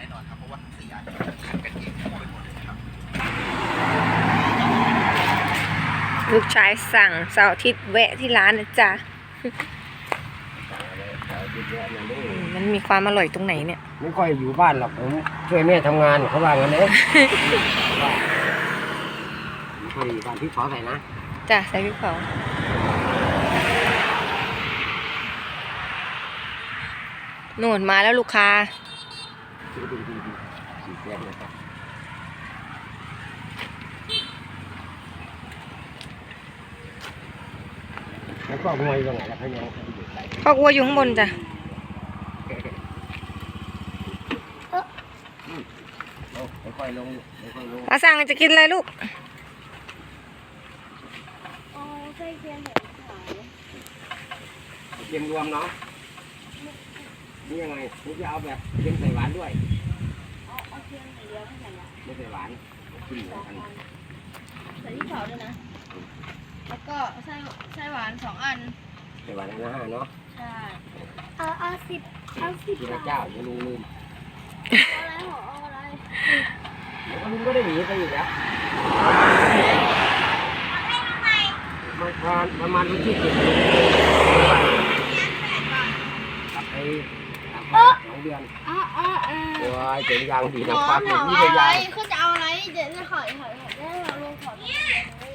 แน่นอนครับ เพราะว่าทั้งสี่อันเนี่ยจะขัดกันเองทั่วไปหมดเลยนะครับ ลูกชายสั่งเสาร์อาทิตย์แวะที่ร้านนะจ๊ะอืมมันมีความอร่อยตรงไหนเนี่ย ไม่ค่อยอยู่บ้านหรอกผมช่วยแม่ทำงานเขาว่างั้นเลยไม่ค่อยอยู่บ้านพี่ขอใส่นะจ้ะใส่พริกเผาโน่นมาแล้วลูกค้า ดูดูดูดูสีแดงนะครับแล้วก็มวยตรงไหนล่ะเขายังเขาอยู่ใส่พ่อวัวอยู่ข้างบนจ้ะ เอาค่อยๆลงค่อยๆลงอาสั่งจะกินอะไรลูก เอาไส้เค็มใส่ขาวเตรียมรวมเนาะ นี่ยังไงผมจะเอาแบบเค็มใส่หวานด้วยเอาเอาเค็มอย่างเดียวไม่ใส่ละไม่ใส่หวานกินเหมือนกันใส่ที่เผาด้วยนะ แล้วก็ไส้ไส้หวานสองอัน ใส่หวานอันละห้าเนาะใช่ เอาเอาสิบเอาสิบทีละเจ้าอย่าลุงลืมเอาอะไรหรอเอาอะไรเดี๋ยวก็ลุงก็ได้หนีไปอีกแล้วมาทานประมาณวันที่เจ็ดกลับไปกลับมาสอง เดือนอ่าอ่าอ่าโอ้ยเจ๋งยางดีหมนะอฟักถามนี่ว่าเป็นอะไรยางเขาจะเอาอะไรเดี๋ยวจะขอขอขอได้เราลงขอ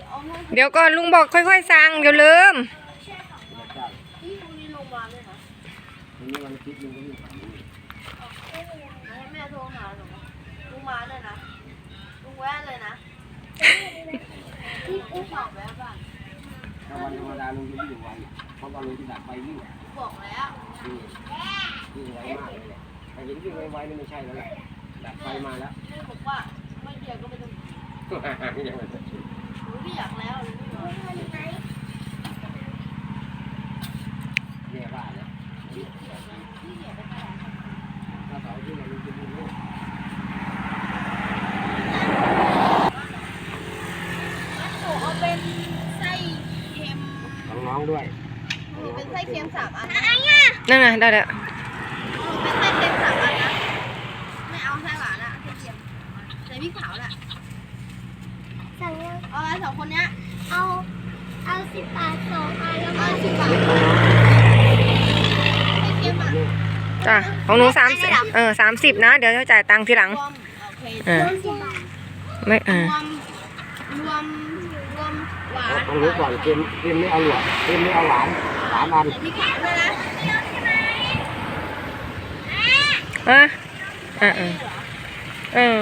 เอาให้เดี๋ยวก่อนลุงบอกค่อยๆสั่งเดี๋ยวลืม ทีละเจ้าที่พรุ่งนี้ลงมาด้วยนะทีนี้วันอาทิตย์ลุงก็วิ่งผ่านนี่ให้แม่โทรหาหนูลุงมาเลยนะลุงแวะเลยนะลุงบอกแล้วบ้างถ้าวันธรรมดาลุงจะวิ่งไวเพราะว่าลุงจะดับไฟวิ่งบอกแล้ววิ่ง วิ่งไวมากเลยแหละแต่เห็นวิ่งไวๆนี่ไม่ใช่แล้วแหละดับไฟมาแล้วแม่บอกว่าไม่เกี่ยวก็ไม่ต้องยังไม่เสร็จหนูไม่อยากแล้วหนูไม่อยากเนี่ยบ้าแล้วที่เกียจนะที่เกียจไปขนาดนั้นถ้าเสาที่เราลุงจะวิ่งลูกหนูเอาเป็นไส้เค็มของน้องด้วย หนูเป็นไส้เค็มสามอัน นั่นไงได้แล้ว หนูเป็นไส้เค็มสามอันนะ ไม่เอาไส้หวานอะไส้เค็มใส่พริกเผาแหละ สั่งยัง เอาอะไรสองคนเนี้ย เอา เอา สิบบาทสองอันแล้วก็เอาสิบบาทไส้เค็มอะจ้ะของหนูสามสิบเออสามสิบนะ เดี๋ยวจะจ่ายตังค์ทีหลัง รวมโอเคเออรวมสิบบาทไม่เอรอวมรวมรวมหวานต้องรู้ก่อนเค็มเค็มไม่เอาหวานเค็มไม่เอาหวานสามอันใส่พริกเผาด้วยนะอะอะเออเออ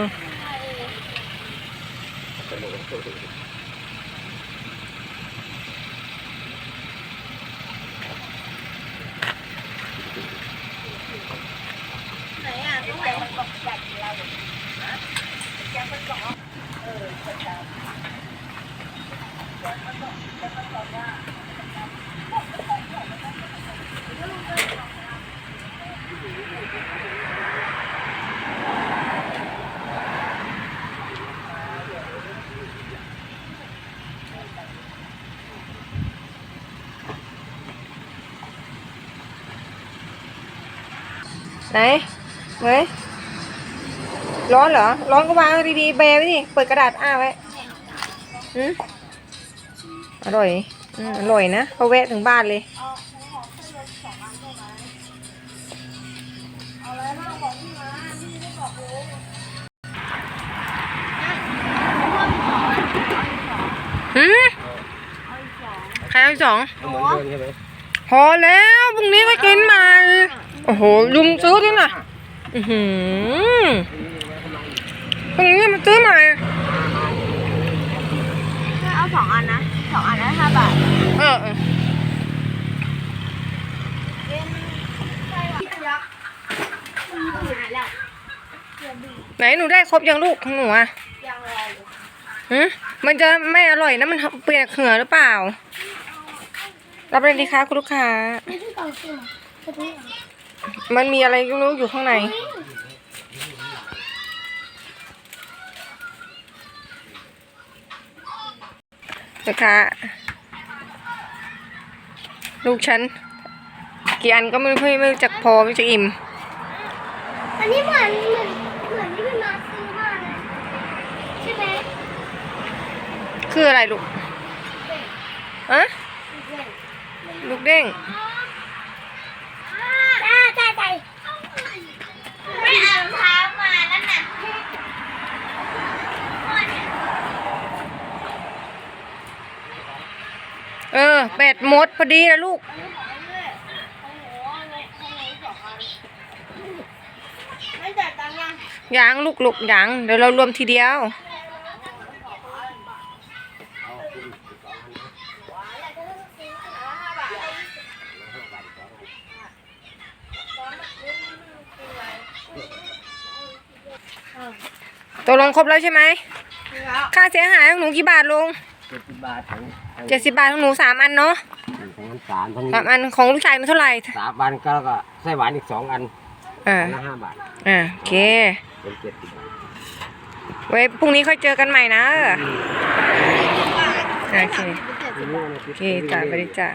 ไหนอะตรงไหนมันบอกแบบเรา ไหนเฮ้ย ร้อนเหรอ ร้อนก็วางดีๆแบไว้ดิเปิดกระดาษอ้าไว้อืมอร่อยอืมอร่อยนะเขาแวะถึงบ้านเลยแค่สองอันได้ไหมเอาอะไรบ้างบอกพี่มาพี่ไม่บอกลุงนะเพิ่มสองอันเอาอีกสองหืมใครเอาอีกสองเหมือนเดิมใช่ไหมพอแล้วพรุ่งนี้ก็กินใหม่ โอ้โหลุงซื้อด้วยนะอือหือ พรุ่งนี้มันซื้อใหม่เอาสองอันนะสองอันละห้าบาทเออเออเป็นไส้หวานยักษ์หายแล้วไหนหนูได้ครบยังลูกของหนูอะยังรออยู่หืมมันจะไม่อร่อยนะมันเปลี่ยนเหือหรือเปล่า รับเลยดีคะคุณลูกค้าไม่ใช่ต่อสิจะไปเอามันมีอะไรก็ไม่รู้อยู่ข้างใน นะคะลูกฉันกี่อันก็ไม่ค่อยไม่รู้จักพอไม่รู้จะอิ่ม อันนี้เหมือนเหมือนเหมือนที่พี่มาซื้อมาเลยใช่ไหมคืออะไรลูกอะลูกเด้ง จ้าจ้าใจ ไม่เอารองเท้ามานั่นน่ะ เออแบต หมดพอดีนะลูกไม่จ่ายตังค์ยังยางลูกลูกยางเดี๋ยวเรารวมทีเดียว ตกลงครบแล้วใช่ไหม ค่าเสียหายของหนูกี่บาทลุงเจ็ดสิบบาททั้งทั้งเจ็ดสิบบาทของหนูสามอันเนาะ ทั้งน้ำตาลทั้งสามอันของลูกชายมันเท่าไหร่สามอันก็แล้วก็ไส้หวานอีกสองอันอ่าอันละห้าบาทอ่าโอเคเป็นเจ็ดสิบบาทไว้พรุ่งนี้ค่อยเจอกันใหม่นะโอเคทีนี้วันอาทิโอตย์เคจ่ายไปเลยจ้ะ